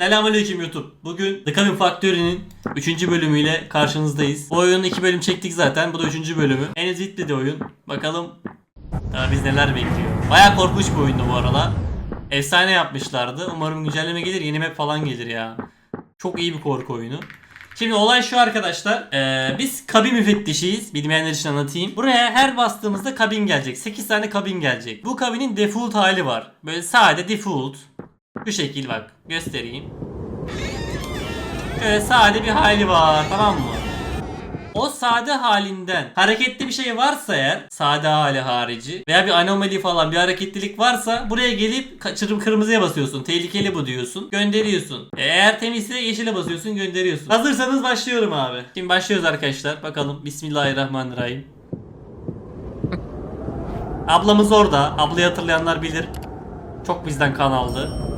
Selamünaleyküm YouTube. Bugün The Cabin Factory'nin 3. bölümüyle karşınızdayız. Bu oyunu 2 bölüm çektik zaten. Bu da 3. bölümü. Henüz bitmedi oyun. Bakalım daha biz neler bekliyor. Baya korkunç bir oyundu bu arada. Efsane yapmışlardı. Umarım güncelleme gelir. Yeni map falan gelir ya. Çok iyi bir korku oyunu. Şimdi olay şu arkadaşlar. Ee, biz kabin müfettişiyiz. Bilmeyenler için anlatayım. Buraya her bastığımızda kabin gelecek. 8 tane kabin gelecek. Bu kabinin default hali var. Böyle sade default. Bu şekil bak. Göstereyim. Şöyle sade bir hali var. Tamam mı? O sade halinden hareketli bir şey varsa eğer sade hali harici veya bir anomali falan bir hareketlilik varsa buraya gelip kaçırım kırmızıya basıyorsun. Tehlikeli bu diyorsun. Gönderiyorsun. Eğer temizse yeşile basıyorsun gönderiyorsun. Hazırsanız başlıyorum abi. Şimdi başlıyoruz arkadaşlar. Bakalım. Bismillahirrahmanirrahim. Ablamız orada. Ablayı hatırlayanlar bilir. Çok bizden kan aldı.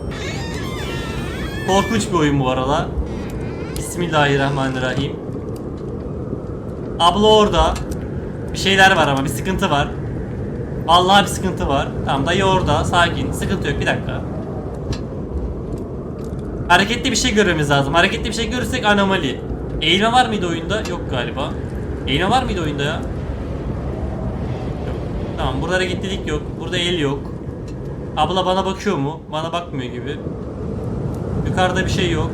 Korkunç bir oyun bu arada. Bismillahirrahmanirrahim. Abla orada. Bir şeyler var ama bir sıkıntı var. Vallahi bir sıkıntı var. Tamam dayı orada. Sakin. Sıkıntı yok. Bir dakika. Hareketli bir şey görmemiz lazım. Hareketli bir şey görürsek anomali. Eğilme var mıydı oyunda? Yok galiba. Eğilme var mıydı oyunda ya? Yok. Tamam burada hareketlilik yok. Burada el yok. Abla bana bakıyor mu? Bana bakmıyor gibi. Yukarıda bir şey yok.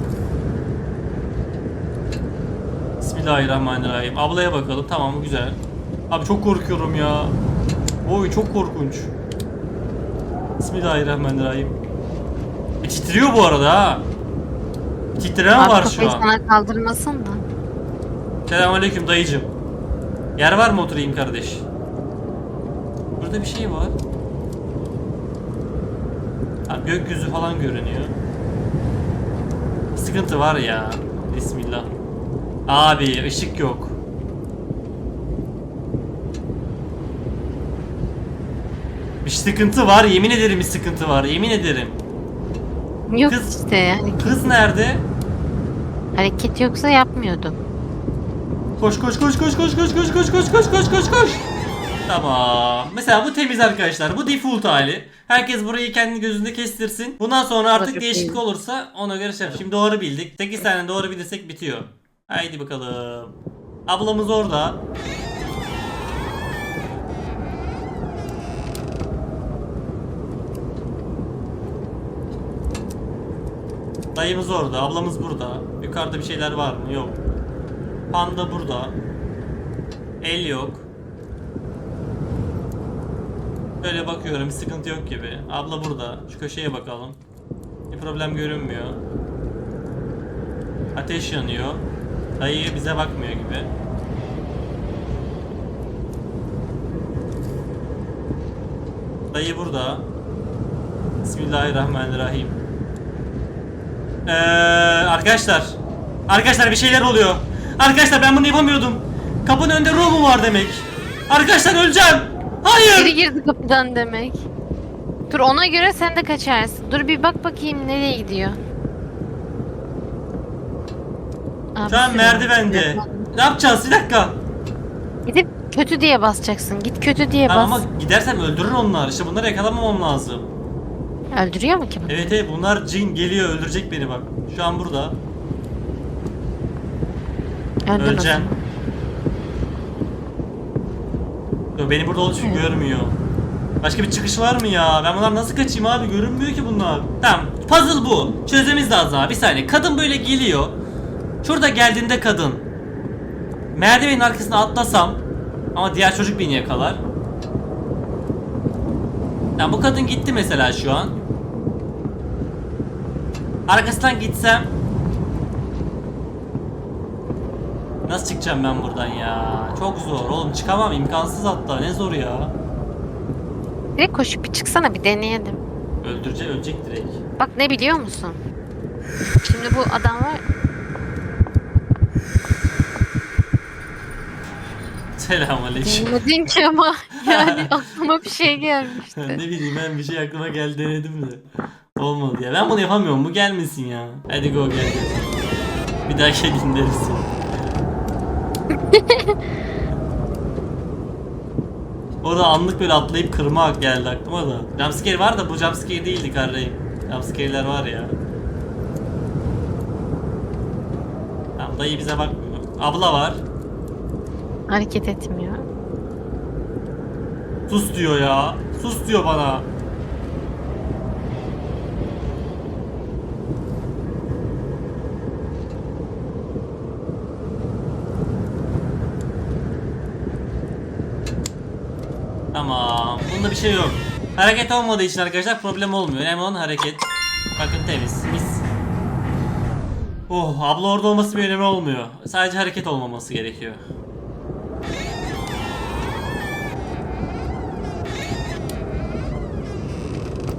Bismillahirrahmanirrahim. Ablaya bakalım. Tamam güzel. Abi çok korkuyorum ya. Oy çok korkunç. Bismillahirrahmanirrahim. Bir titriyor bu arada ha. Bir titreme Abi var şu an. sana kaldırmasın da. Selamünaleyküm dayıcım. Yer var mı oturayım kardeş? Burada bir şey var. Ha, gökyüzü falan görünüyor. Sıkıntı var ya. Bismillah. Abi ışık yok. Bir sıkıntı var. Yemin ederim bir sıkıntı var. Yemin ederim. Yok Kız- işte yani Kız nerede? hareket yoksa yapmıyordum. Koş koş koş koş koş koş koş koş koş koş koş koş koş. Tamam. Mesela bu temiz arkadaşlar. Bu default hali. Herkes burayı kendi gözünde kestirsin. Bundan sonra artık değişiklik olursa ona göre şey yap. Şimdi doğru bildik. 8 tane doğru bilirsek bitiyor. Haydi bakalım. Ablamız orada. Dayımız orada, ablamız burada. Yukarıda bir şeyler var mı? Yok. Panda burada. El yok. Böyle bakıyorum bir sıkıntı yok gibi. Abla burada. Şu köşeye bakalım. Bir problem görünmüyor. Ateş yanıyor. Dayı bize bakmıyor gibi. Dayı burada. Bismillahirrahmanirrahim. Ee, arkadaşlar. Arkadaşlar bir şeyler oluyor. Arkadaşlar ben bunu yapamıyordum. Kapının önünde ruh mu var demek. Arkadaşlar öleceğim. Hayır. Biri girdi kapıdan demek. Dur ona göre sen de kaçarsın. Dur bir bak bakayım nereye gidiyor. Abi, Şu an süre- merdivende. Ne yapacağız? Bir dakika. Gidip kötü diye basacaksın. Git kötü diye Lan bas. ama gidersem öldürür onlar. İşte bunları yakalamamam lazım. Öldürüyor mu ki bu? Evet evet bunlar cin geliyor öldürecek beni bak. Şu an burada. Öldür o Öleceğim. zaman. Yo, beni burada olduğu için görmüyor. Başka bir çıkış var mı ya? Ben bunlar nasıl kaçayım abi? Görünmüyor ki bunlar. Tamam. Puzzle bu. Çözmemiz lazım abi. Bir saniye. Kadın böyle geliyor. Şurada geldiğinde kadın. Merdivenin arkasına atlasam. Ama diğer çocuk beni yakalar. Yani bu kadın gitti mesela şu an. Arkasından gitsem. Nasıl çıkacağım ben buradan ya? Çok zor oğlum çıkamam imkansız hatta ne zor ya. Direkt koşup bir çıksana bir deneyelim. Öldürecek ölecek direkt. Bak ne biliyor musun? Şimdi bu adam var. Selamünaleyküm. Dinledin ki ama yani aklıma bir şey gelmişti. ne bileyim ben bir şey aklıma geldi denedim de. Olmadı ya. Ben bunu yapamıyorum. Bu gelmesin ya. Hadi go gel. gel. Bir daha gelin deriz. Orada anlık böyle atlayıp kırma geldi aklıma da. Jumpscare var da bu jumpscare değildi kardeşim. Jumpscare'ler var ya. Tam dayı bize bakmıyor. Abla var. Hareket etmiyor. Sus diyor ya. Sus diyor bana. Bunda bir şey yok. Hareket olmadığı için arkadaşlar problem olmuyor. Önemli olan hareket. Bakın temiz. Mis. Oh abla orada olması bir önemi olmuyor. Sadece hareket olmaması gerekiyor.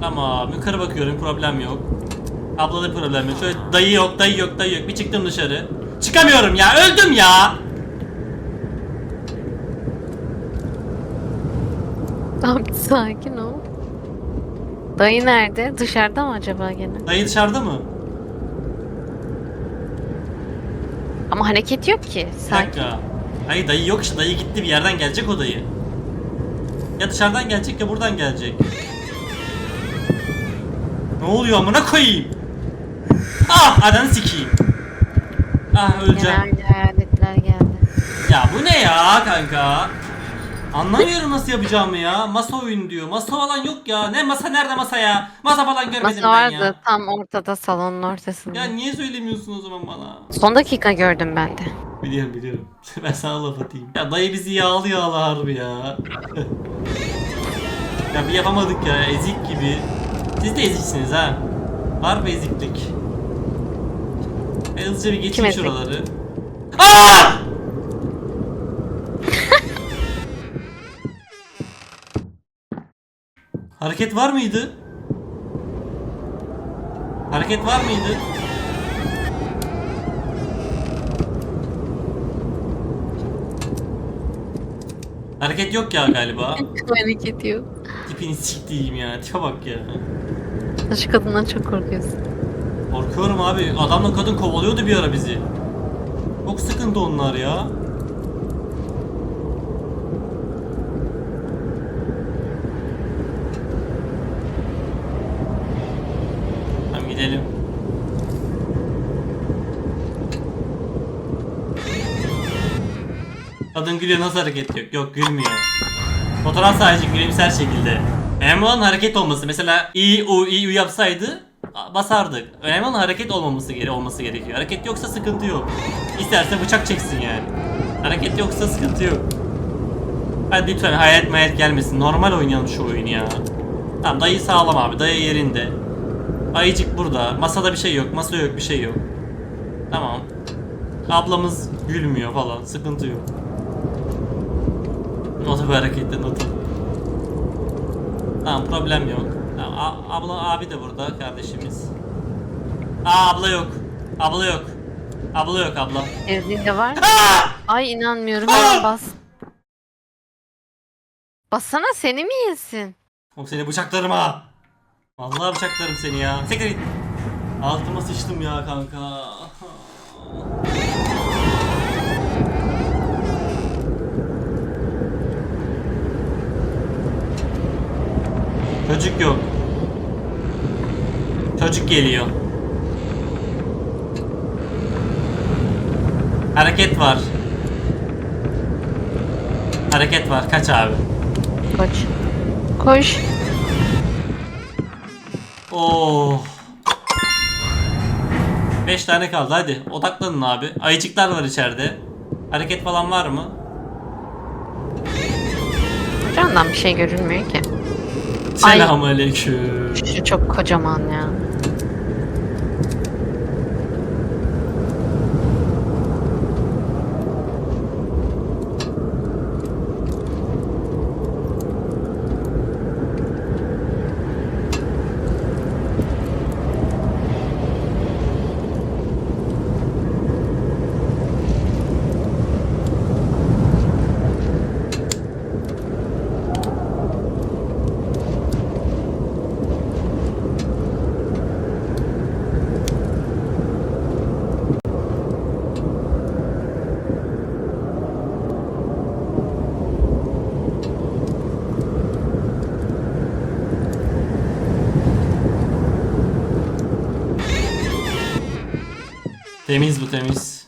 Tamam yukarı bakıyorum problem yok. Ablada problem yok. Şöyle dayı yok dayı yok dayı yok. Bir çıktım dışarı. Çıkamıyorum ya öldüm ya. Tamam sakin ol. Dayı nerede? Dışarıda mı acaba gene? Dayı dışarıda mı? Ama hareket yok ki. Bir Sakin. dakika. Hayır dayı yok işte dayı gitti bir yerden gelecek o dayı. Ya dışarıdan gelecek ya buradan gelecek. Ne oluyor amına koyayım? Ah ananı sikeyim. Ah öleceğim. Genelde hayaletler geldi. Ya bu ne ya kanka? Anlamıyorum nasıl yapacağımı ya. Masa oyun diyor. Masa falan yok ya. Ne masa nerede masa ya? Masa falan görmedim Masa ben vardı ya. tam ortada salonun ortasında. Ya niye söylemiyorsun o zaman bana? Son dakika gördüm ben de. Biliyorum biliyorum. ben sana laf atayım. Ya dayı bizi yağlı yağlı harbi ya. ya bir yapamadık ya ezik gibi. Siz de eziksiniz ha. Var bir eziklik. Ben hızlıca bir Kim geçeyim ezik? şuraları. Aa! Hareket var mıydı? Hareket var mıydı? Hareket yok ya galiba. hareket yok. Tipini siktiğim ya. Tipe bak ya. Şu kadından çok korkuyorsun. Korkuyorum abi. Adamla kadın kovalıyordu bir ara bizi. Çok sıkıntı onlar ya. Tamam gidelim. Kadın gülüyor nasıl hareket yok? Yok gülmüyor. Fotoğraf sadece gülümser şekilde. Önemli olan hareket olması. Mesela i u i u yapsaydı basardık. Önemli olan hareket olmaması gere olması gerekiyor. Hareket yoksa sıkıntı yok. İsterse bıçak çeksin yani. Hareket yoksa sıkıntı yok. Hadi lütfen hayat mayat gelmesin. Normal oynayalım şu oyunu ya. Tamam dayı sağlam abi. Dayı yerinde. Ayıcık burada. Masada bir şey yok. Masa yok bir şey yok. Tamam. Ablamız gülmüyor falan. Sıkıntı yok. Notu bir harekette notu. Tamam problem yok. Tamam, abla abi de burada kardeşimiz. Aa abla yok. Abla yok. Abla yok abla. Evliliğinde var. Ay inanmıyorum hemen bas. Bassana seni mi yesin? Oğlum seni bıçaklarım ha. Vallahi bıçaklarım seni ya. Sekre git. Altıma sıçtım ya kanka. Çocuk yok. Çocuk geliyor. Hareket var. Hareket var. Kaç abi. Koş. Koş. Oh. 5 tane kaldı hadi odaklanın abi. Ayıcıklar var içeride. Hareket falan var mı? Candan bir şey görünmüyor ki. Selamünaleyküm. Şu çok kocaman ya. Temiz bu temiz.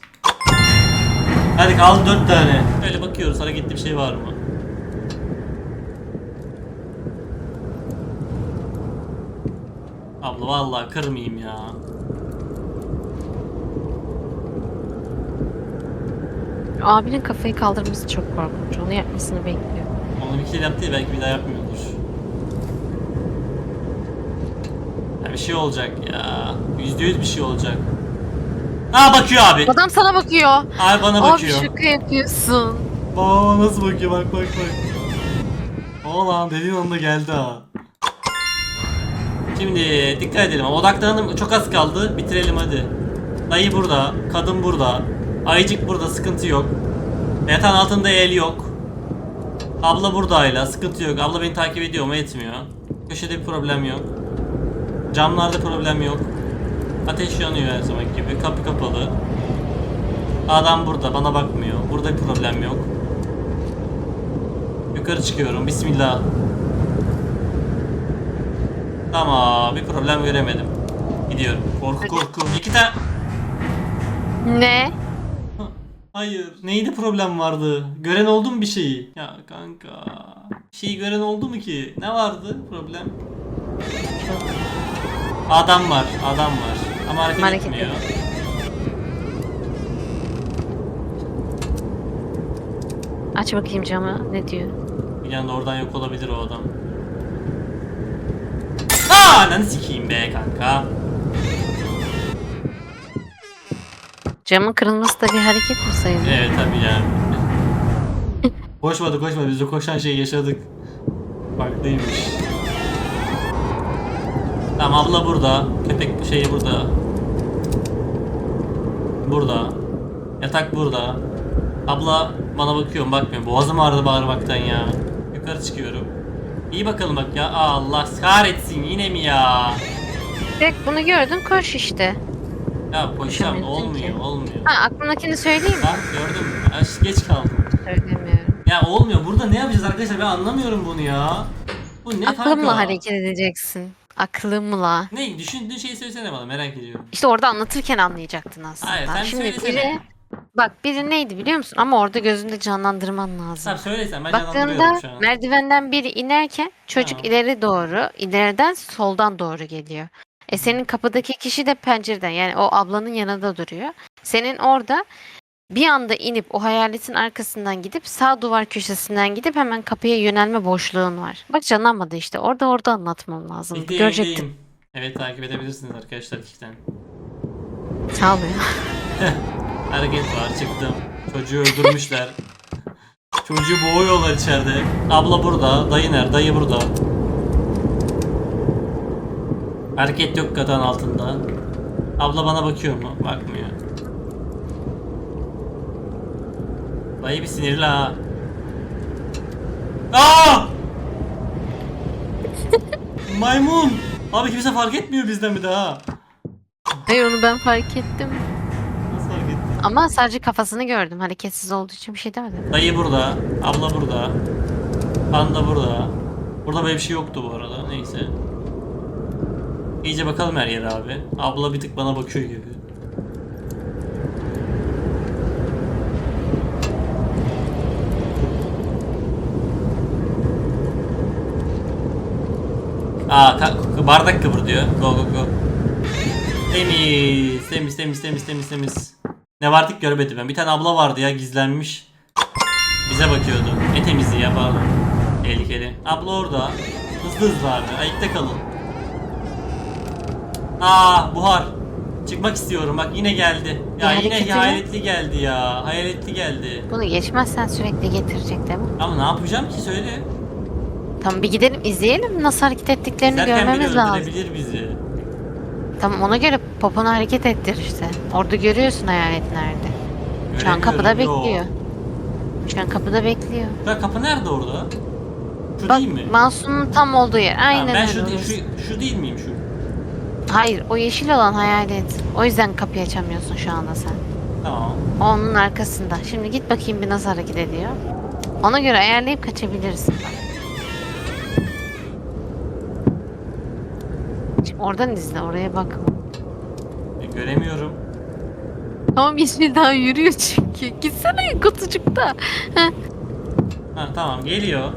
Hadi kaldı 4 tane. Öyle bakıyoruz hareketli bir şey var mı? Abla vallahi kırmayayım ya. Abinin kafayı kaldırması çok korkunç. Onu yapmasını bekliyor. Onu bir kere yaptı ya belki bir daha yapmıyordur. Ya bir şey olacak ya. Yüzde yüz bir şey olacak. Aa bakıyor abi. Adam sana bakıyor. Abi bana Abi bakıyor. şaka yapıyorsun. Aa nasıl bakıyor bak bak bak. Aa lan dediğin anda geldi ha. Şimdi dikkat edelim. Odaklanalım. Çok az kaldı. Bitirelim hadi. Dayı burada. Kadın burada. Ayıcık burada. Sıkıntı yok. Yatağın altında el yok. Abla buradayla. Sıkıntı yok. Abla beni takip ediyor mu? Etmiyor. Köşede bir problem yok. Camlarda problem yok. Ateş yanıyor her zaman gibi. Kapı kapalı. Adam burada. Bana bakmıyor. Burada problem yok. Yukarı çıkıyorum. Bismillah. Tamam. Bir problem göremedim. Gidiyorum. Korku korku. İki tane... Ne? Hayır. Neydi problem vardı? Gören oldu mu bir şeyi? Ya kanka. Bir şeyi gören oldu mu ki? Ne vardı problem? Adam var. Adam var. Ama hareket, Hareket etmiyor. Aç bakayım camı. Ne diyor? Bir anda oradan yok olabilir o adam. Aa, ananı sikeyim be kanka. Camın kırılması da bir hareket mi sayılır? Evet tabii yani. koşmadı koşmadı biz o koşan şeyi yaşadık. Farklıymış. Tamam abla burada. Köpek şeyi burada. Burada. Yatak burada. Abla bana bakıyor mu bakmıyor. Boğazım ağrıdı bağırmaktan ya. Yukarı çıkıyorum. İyi bakalım bak ya. Aa, Allah kahretsin yine mi ya? Direkt bunu gördün koş işte. Ya koşacağım Koşamıyorsun olmuyor ki. olmuyor. Ha aklındakini söyleyeyim mi? Bak gördün mü? Geç kaldım. Söylemiyorum. Ya olmuyor. Burada ne yapacağız arkadaşlar? Ben anlamıyorum bunu ya. Bu ne Aklımla kanka? hareket edeceksin. Aklımla. Ne? Düşündüğün şeyi söylesene bana merak ediyorum. İşte orada anlatırken anlayacaktın aslında. Hayır, sen Şimdi söylesene. biri bak biri neydi biliyor musun? Ama orada gözünde canlandırman lazım. Tamam söylesen ben canlandırıyorum Baktığında şu an. merdivenden biri inerken çocuk Tamam. ileri doğru, ileriden soldan doğru geliyor. E senin kapıdaki kişi de pencereden yani o ablanın yanında duruyor. Senin orada bir anda inip o hayaletin arkasından gidip sağ duvar köşesinden gidip hemen kapıya yönelme boşluğun var. Bak canlanmadı işte. Orada orada anlatmam lazım. Bekleyin, Görecektin. Evet takip edebilirsiniz arkadaşlar ikiden. Sağ ol ya. Hareket var çıktım. Çocuğu öldürmüşler. Çocuğu boğuyorlar içeride. Abla burada. Dayı nerede? Dayı burada. Hareket yok katan altında. Abla bana bakıyor mu? Bakmıyor. Dayı bir sinirli ha. Aa! Maymun! Abi kimse fark etmiyor bizden bir daha. Hayır onu ben fark ettim. Nasıl fark etti? Ama sadece kafasını gördüm. Hareketsiz olduğu için bir şey demedim. Dayı burada, abla burada, panda burada. Burada böyle bir şey yoktu bu arada. Neyse. İyice bakalım her yere abi. Abla bir tık bana bakıyor gibi. Aa bardak kıvır diyor. Go go go. Temiz, temiz, temiz, temiz, temiz, temiz. Ne vardık görmedim ben. Bir tane abla vardı ya gizlenmiş. Bize bakıyordu. Ne temizliği ya pardon. Tehlikeli. Abla orada. Hızlı hızlı abi. Ayıkta kalın. Aa buhar. Çıkmak istiyorum bak yine geldi. Ya Ya yine hareketi hayaletli geldi ya. Hayaletli geldi. Bunu geçmezsen sürekli getirecek değil mi? Ama ne yapacağım ki söyle. Tamam bir gidelim izleyelim nasıl hareket ettiklerini Derken biri görmemiz lazım. öldürebilir bizi. Tamam ona göre poponu hareket ettir işte. Orada görüyorsun hayalet nerede. Şu an kapıda Göremiyorum, bekliyor. Şu an kapıda bekliyor. Ya kapı nerede orada? Şu Bak değil mi? Masum'un tam olduğu yer. Tamam, Aynen ben öyle. şu, orası. şu, şu değil miyim şu? Hayır o yeşil olan hayalet. O yüzden kapıyı açamıyorsun şu anda sen. Tamam. O onun arkasında. Şimdi git bakayım bir nasıl hareket ediyor. Ona göre ayarlayıp kaçabilirsin. Oradan izle oraya bakma. E, göremiyorum. Tamam yeşil daha yürüyor çünkü. Gitsene kutucukta. Ha, tamam geliyor.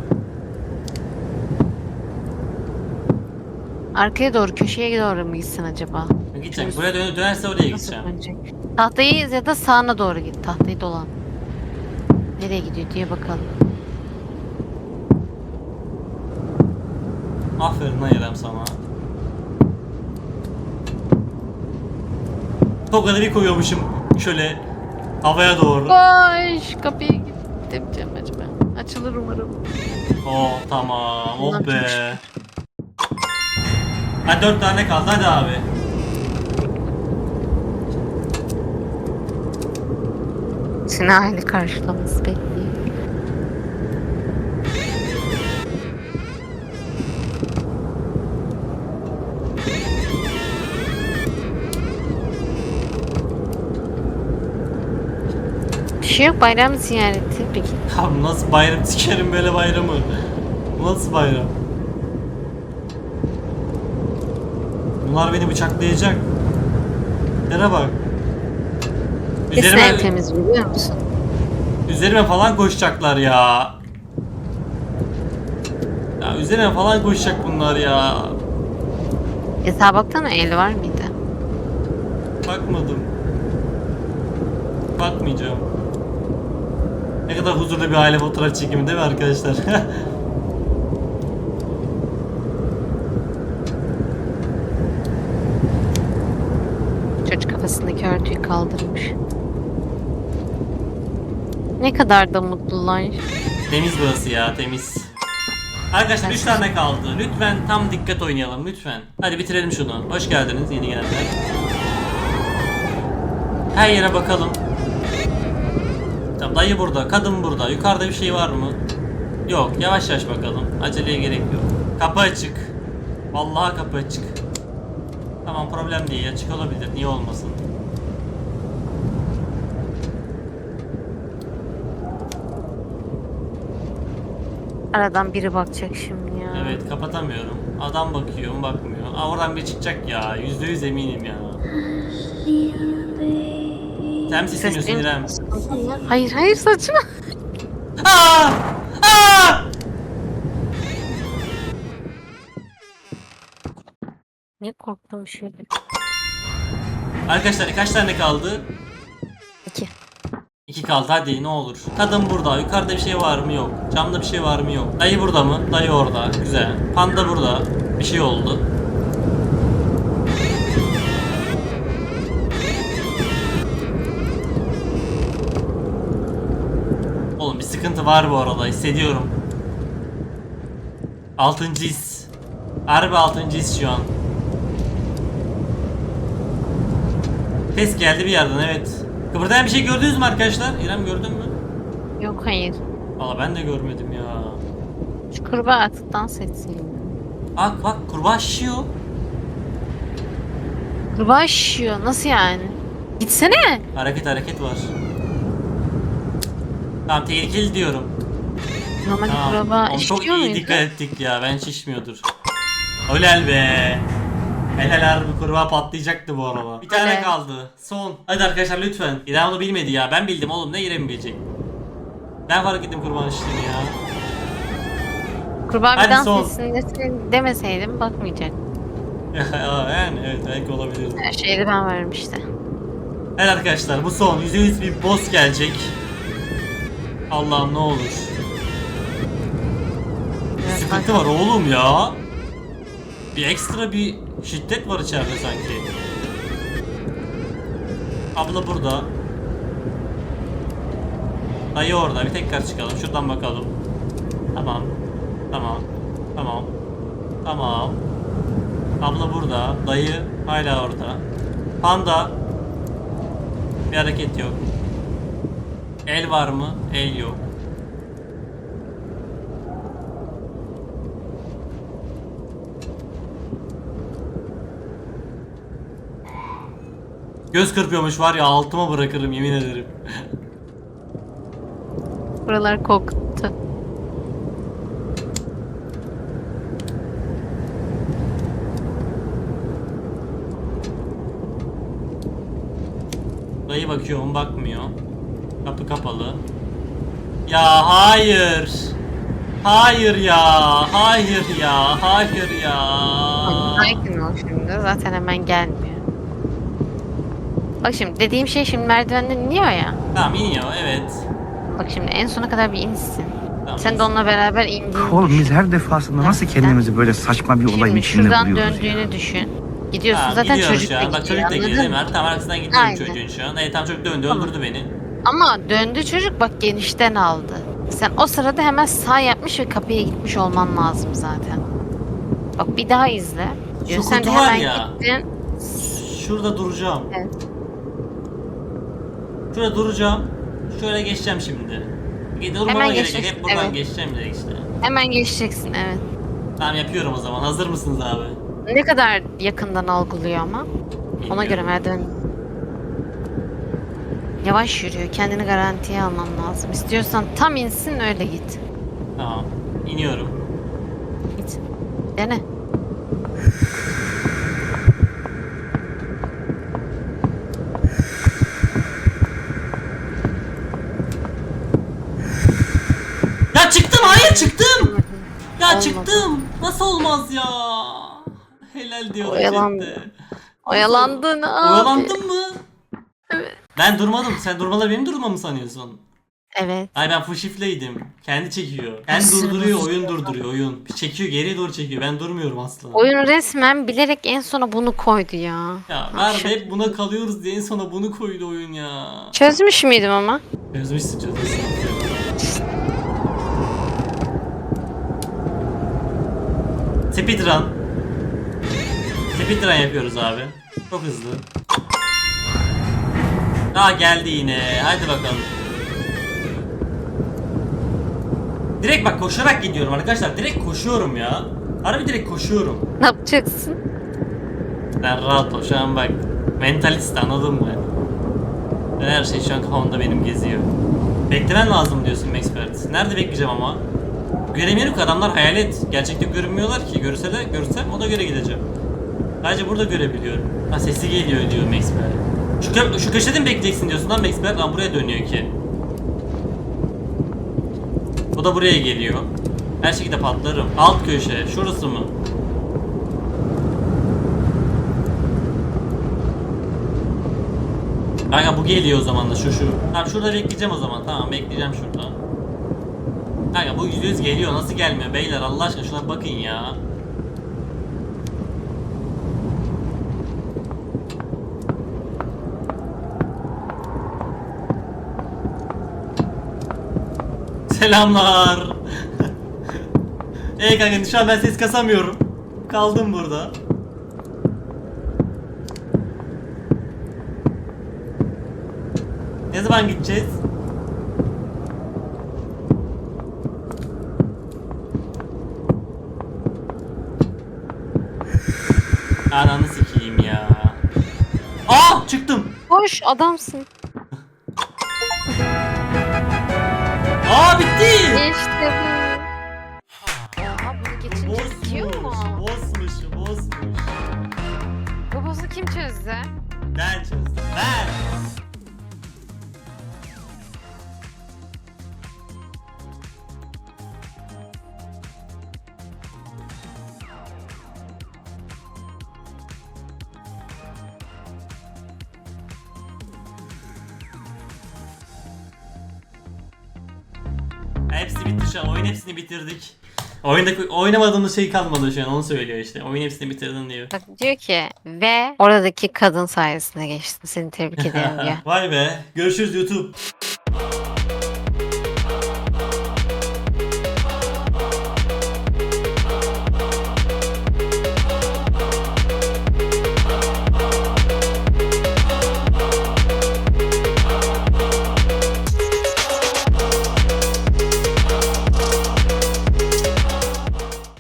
Arkaya doğru köşeye doğru mu gitsin acaba? Gideceğim. Buraya dön dönerse oraya Nasıl gideceğim. dönecek? Tahtayı ya da sağına doğru git. Tahtayı dolan. Nereye gidiyor diye bakalım. Aferin lan İrem sana. Tokadı bir koyuyormuşum şöyle havaya doğru. Koş kapıya gideceğim acaba. Açılır umarım. Oh tamam. Oh be. Hadi dört tane kaldı hadi abi. Seni aile karşılaması bekliyor. Bir şey yok bayram ziyareti. Peki. Abi nasıl bayram sikerim böyle bayramı. Nasıl bayram? Bunlar beni bıçaklayacak. Nere bak. Üzerime, temiz biliyor musun? üzerime falan koşacaklar ya. Ya üzerime falan koşacak bunlar ya. Hesaba baksana el var mıydı? Bakmadım. Bakmayacağım. Ne kadar huzurlu bir aile fotoğraf çekimi değil mi arkadaşlar? Çocuk kafasındaki örtüyü kaldırmış. Ne kadar da mutlular. temiz burası ya temiz. Arkadaşlar 3 tane kaldı. Lütfen tam dikkat oynayalım lütfen. Hadi bitirelim şunu. Hoş geldiniz yeni gelenler. Her yere bakalım. Tamam dayı burada, kadın burada. Yukarıda bir şey var mı? Yok. Yavaş yavaş bakalım. Aceleye gerek yok. Kapı açık. Vallahi kapı açık. Tamam problem değil. Açık olabilir. Niye olmasın? Aradan biri bakacak şimdi ya. Evet kapatamıyorum. Adam bakıyor mu bakmıyor. Aa oradan bir çıkacak ya. Yüzde yüz eminim ya. Sen mi sesleniyorsun İrem? Hayır hayır saçma. Aa! Aa! Ne korktum şöyle. Arkadaşlar kaç tane kaldı? İki. İki kaldı hadi ne olur. Kadın burada. Yukarıda bir şey var mı? Yok. Camda bir şey var mı? Yok. Dayı burada mı? Dayı orada. Güzel. Panda burada. Bir şey oldu. Var bu arada hissediyorum. Altıncı his. Harbi altıncı his şu an. Ses geldi bir yerden evet. Kıpırdayan bir şey gördünüz mü arkadaşlar? İrem gördün mü? Yok hayır. Valla ben de görmedim ya. Şu kurbağa artık dans etsin. Bak bak kurbağa şişiyor. Kurbağa şişiyor. Nasıl yani? Gitsene. Hareket hareket var. Tamam tehlikeli diyorum. Normal Tamam. Oğlum çok şişiyor iyi muydu? dikkat ettik ya. Ben şişmiyordur. Helal be. Helal harbi kurbağa patlayacaktı bu araba. Bir tane Evet. kaldı. Son. Hadi arkadaşlar lütfen. İrem onu bilmedi ya. Ben bildim oğlum. Ne İrem bilecek? Ben fark ettim kurbanın şiştiğini ya. Kurbağa Hadi bir dans son. etsin desin demeseydim bakmayacak. yani evet belki olabilir. Her şeyi de ben işte. Evet arkadaşlar bu son. %100 bir boss gelecek. Allah'ım ne olur. Evet, sıkıntı var oğlum ya. Bir ekstra bir şiddet var içeride sanki. Abla burada. Dayı orada. Bir tekrar çıkalım. Şuradan bakalım. Tamam. Tamam. Tamam. Tamam. Abla burada. Dayı hala orada. Panda. Bir hareket yok. El var mı? El yok. Göz kırpıyormuş var ya altıma bırakırım yemin ederim. Buralar koktu. Dayı bakıyor, on bakmıyor. Kapı kapalı. Ya hayır. Hayır ya. Hayır ya. Hayır ya. Sakin ol şimdi. Zaten hemen gelmiyor. Bak şimdi dediğim şey şimdi merdivenden iniyor ya. Tamam iniyor evet. Bak şimdi en sona kadar bir insin. Tamam, Sen de onunla beraber indiğini Oğlum biz her defasında nasıl Gerçekten. kendimizi böyle saçma bir olayın Şimdi içinde şuradan buluyoruz döndüğünü ya? düşün. Gidiyorsun Tamam, zaten gidiyoruz çocuk şu da gidiyor. Bak çocuk da gidiyor değil mi? mı? Tamam arkasından gidiyorum Aynen. çocuğun şu an. Evet tam çocuk döndü Tamam. öldürdü beni. Ama döndü çocuk bak genişten aldı. Sen o sırada hemen sağ yapmış ve kapıya gitmiş olman lazım zaten. Bak bir daha izle. Şu sen de var hemen ya. gittin. Şurada duracağım. Evet. Şurada duracağım. Şöyle geçeceğim şimdi. Durmama Hemen gerek yok. geçeceksin, Hep buradan evet. geçeceğim direkt işte. Hemen geçeceksin evet. Tamam yapıyorum o zaman. Hazır mısınız abi? Ne kadar yakından algılıyor ama. Ona Bilmiyorum. göre merdiven. Yavaş yürüyor. Kendini garantiye alman lazım. İstiyorsan tam insin öyle git. Tamam. İniyorum. Git. Dene. Ya çıktım hayır çıktım. Ya Olmadı. çıktım. Nasıl olmaz ya? Helal diyorum Oyalandı. chatte. Oyalandın abi. Oyalandın mı? Ben durmadım. Sen durmaları benim durmamı sanıyorsun? Evet. Ay ben full shift'leydim. Kendi çekiyor. Kendi durduruyor, oyun durduruyor, oyun. Çekiyor, geriye doğru çekiyor. Ben durmuyorum aslında. Oyun resmen bilerek en sona bunu koydu ya. Ya Ha, ver şu- be hep buna kalıyoruz diye en sona bunu koydu oyun ya. Çözmüş müydüm ama? Çözmüşsün çözmüşsün. Speedrun. Speedrun yapıyoruz abi. Çok hızlı. Daha geldi yine. Hadi bakalım. Direkt bak koşarak gidiyorum arkadaşlar. Direkt koşuyorum ya. Harbi direkt koşuyorum. Ne yapacaksın? Ben rahat ol şu an bak. Mentalist anladın mı? Her şey şu an kafamda benim geziyor. Beklemen lazım diyorsun Expert. Nerede bekleyeceğim ama? Göremiyorum ki adamlar hayalet. Gerçekte görünmüyorlar ki. Görse de görsem ona göre gideceğim. Sadece burada görebiliyorum. Ha sesi geliyor diyor Expert. Şu, kö- şu köşede mi bekleyeceksin diyorsun lan Expert? Lan buraya dönüyor ki. Bu da buraya geliyor. Her şekilde patlarım. Alt köşe. Şurası mı? Kanka bu geliyor o zaman da şu şu. Tamam şurada bekleyeceğim o zaman. Tamam bekleyeceğim şurada. Kanka bu yüz geliyor. Nasıl gelmiyor beyler Allah aşkına şuna bakın ya. Selamlar. Ey kanka şu an ben ses kasamıyorum. Kaldım burada. Ne zaman gideceğiz? Ananı sikeyim ya. Aa çıktım. Hoş adamsın. Aa bitti. İşte bu. Ya bunu geçince bitiyor mu? Bossmuş, bossmuş. Bu boss'u kim çözdü? Ben çözdüm. Hepsi bitti şu an. Oyun hepsini bitirdik. Oyunda oynamadığımız şey kalmadı şu an. Onu söylüyor işte. Oyun hepsini bitirdin diyor. Bak diyor ki ve oradaki kadın sayesinde geçtin. Seni tebrik ederim diyor. Vay be. Görüşürüz YouTube.